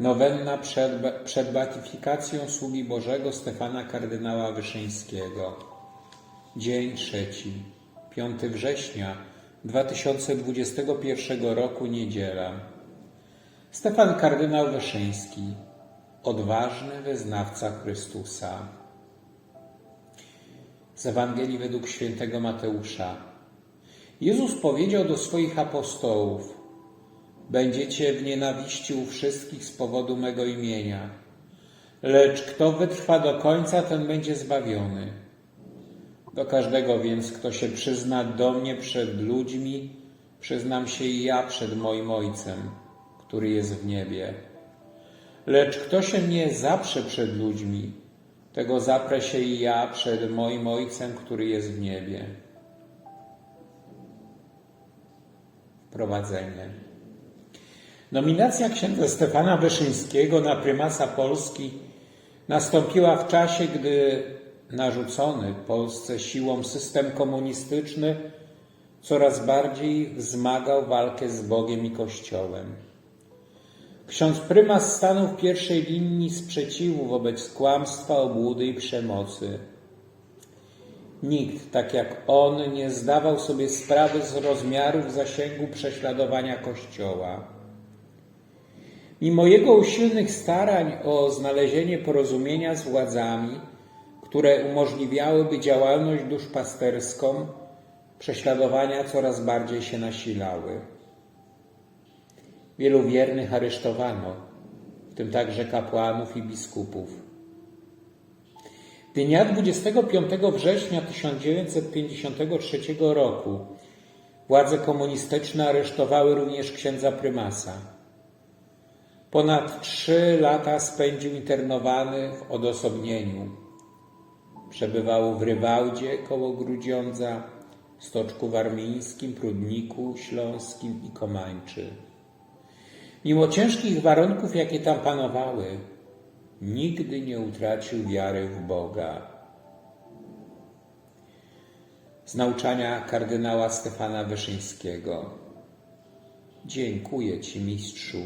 Nowenna przed, przed beatyfikacją sługi Bożego Stefana kardynała Wyszyńskiego. Dzień trzeci, 5 września 2021 roku, niedziela. Stefan kardynał Wyszyński, odważny wyznawca Chrystusa. Z Ewangelii według świętego Mateusza. Jezus powiedział do swoich apostołów: Będziecie w nienawiści u wszystkich z powodu mego imienia, lecz kto wytrwa do końca, ten będzie zbawiony. Do każdego więc, kto się przyzna do mnie przed ludźmi, przyznam się i ja przed moim Ojcem, który jest w niebie. Lecz kto się mnie zaprze przed ludźmi, tego zaprę się i ja przed moim Ojcem, który jest w niebie. Wprowadzenie. Nominacja księdza Stefana Wyszyńskiego na prymasa Polski nastąpiła w czasie, gdy narzucony Polsce siłą system komunistyczny coraz bardziej wzmagał walkę z Bogiem i Kościołem. Ksiądz prymas stanął w pierwszej linii sprzeciwu wobec kłamstwa, obłudy i przemocy. Nikt, tak jak on, nie zdawał sobie sprawy z rozmiarów zasięgu prześladowania Kościoła. Mimo jego usilnych starań o znalezienie porozumienia z władzami, które umożliwiałyby działalność duszpasterską, prześladowania coraz bardziej się nasilały. Wielu wiernych aresztowano, w tym także kapłanów i biskupów. Dnia 25 września 1953 roku władze komunistyczne aresztowały również księdza prymasa. Ponad trzy lata spędził internowany w odosobnieniu. Przebywał w Rywałdzie koło Grudziądza, Stoczku Warmińskim, Prudniku Śląskim i Komańczy. Mimo ciężkich warunków, jakie tam panowały, nigdy nie utracił wiary w Boga. Z nauczania kardynała Stefana Wyszyńskiego. Dziękuję Ci, mistrzu,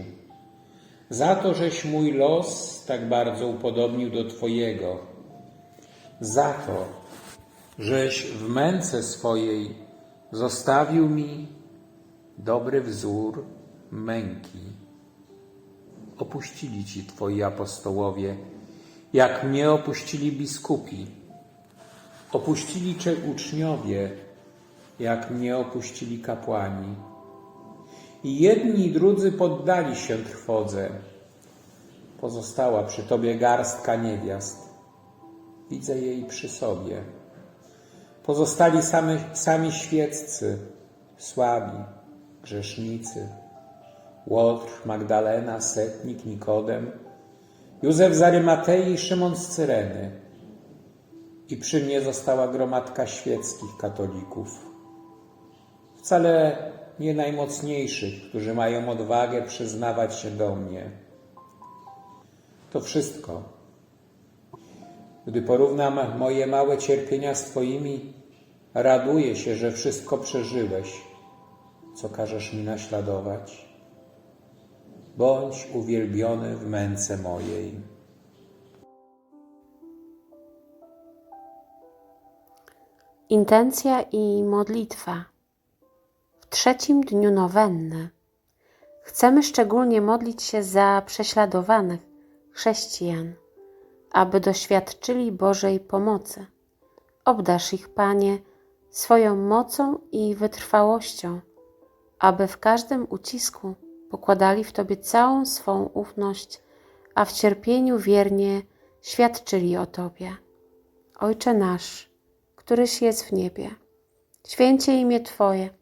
za to, żeś mój los tak bardzo upodobnił do Twojego, za to, żeś w męce swojej zostawił mi dobry wzór męki. Opuścili Ci Twoi apostołowie, jak mnie opuścili biskupi. Opuścili Cię uczniowie, jak mnie opuścili kapłani. Jedni i drudzy poddali się trwodze. Pozostała przy Tobie garstka niewiast. Widzę jej przy sobie. Pozostali sami, sami świeccy, słabi, grzesznicy. Łotr, Magdalena, Setnik, Nikodem, Józef z Arymatei i Szymon z Cyreny. I przy mnie została gromadka świeckich katolików. Wcale nie najmocniejszych, którzy mają odwagę przyznawać się do mnie. To wszystko. Gdy porównam moje małe cierpienia z Twoimi, raduję się, że wszystko przeżyłeś, co każesz mi naśladować. Bądź uwielbiony w męce mojej. Intencja i modlitwa. Trzecim dniu nowenny chcemy szczególnie modlić się za prześladowanych chrześcijan, aby doświadczyli Bożej pomocy. Obdasz ich, Panie, swoją mocą i wytrwałością, aby w każdym ucisku pokładali w Tobie całą swą ufność, a w cierpieniu wiernie świadczyli o Tobie. Ojcze nasz, któryś jest w niebie, święcie imię Twoje,